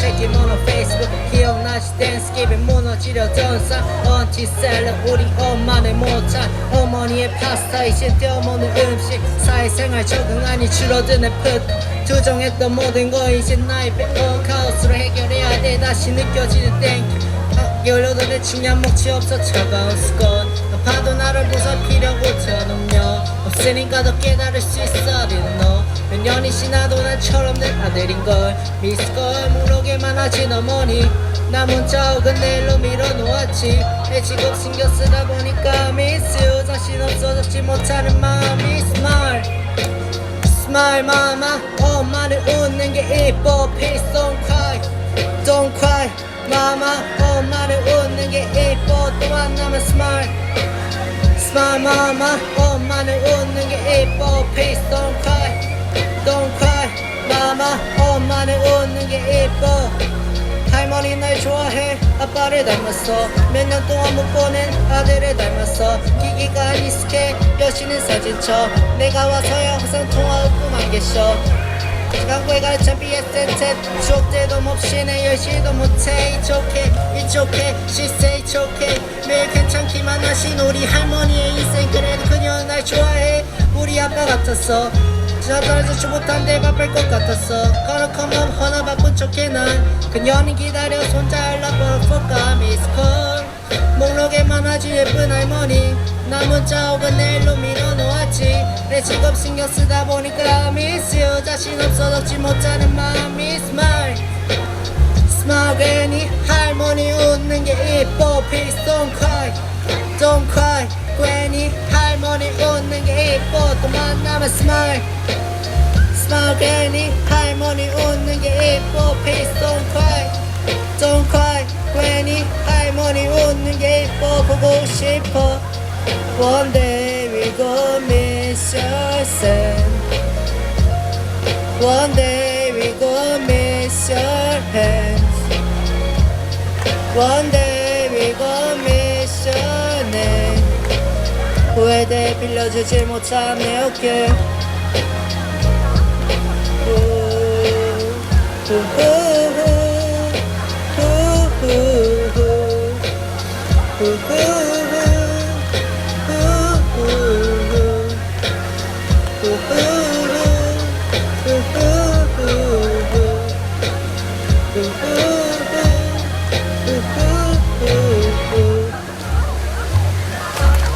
check him on Facebook 기억나시 댄스깁에 무너지려던 상 언티셀러 우리 엄마는 못한 어머니의 파스타 이제 떼어먹는 음식 사회생활 적응하니 줄어드는 풋. 투정했던 모든 거 이제 나의 배어 카오스로 해결해야 돼. 다시 느껴지는 땡 열려도 내 중요한 몫이 없어 차가운 수건 봐도 나를 보살피려고 틀어놓으며 없으니까 더 깨달을 수 있어 리는 너 몇 년이 지나도 난처럼 내 아들인걸 미스걸 무럭에만 하진 어머니. 나 문자 혹은 내일로 밀어놓았지. 내 직업 신경 쓰다 보니까 miss you. 자신 없어졌지 못하는 마음이 smile. smile mama. 엄마는 웃는 게 이뻐 please don't cry. Don't cry mama. 엄마는 웃는 게 이뻐 또 만나면 smile. smile mama. 엄마는 웃는 게 이뻐 please don't cry don't cry mama 엄마는 웃는 게 이뻐. 할머니 날 좋아해 아빠를 닮았어. 몇 년 동안 못 보낸 아들을 닮았어. 기기가 익숙해 여신은 사진쳐 내가 와서야 항상 통화하고만 계셔. 강구에 가르쳐 BSZ 추억들도 없이 내 열시도 못해. It's okay, it's okay, she say it's okay 매일 괜찮기만 하신 우리 할머니의 인생. 그래도 그녀는 날 좋아해. 우리 아빠 같았어 자살해서 못한데 바쁠 것 같았어. 걸어커면 허나 바쁜 척해 난 그녀는 기다려 손잘 나버릴까 미스콜. 목록에만 하지 예쁜 할머니 나 문자 혹은 내일로 밀어놓았지. 내 직업 신경 쓰다 보니까 miss you. 자신 없어졌지 못하는 마음이 smile 괜히 할머니 웃는 게 이뻐. Please don't cry don't cry. 괜히 할머니 웃는 게 이뻐. 또 만나면 smile 괜히 할머니 웃는 게 이뻐 please don't cry don't cry 괜히 할머니 웃는 게 이뻐 보고 싶어 One day we gon' miss your son One day we gon' miss your hands One day we gon' miss your name 후회돼 빌려주지 못한 내 어깨 Ooh.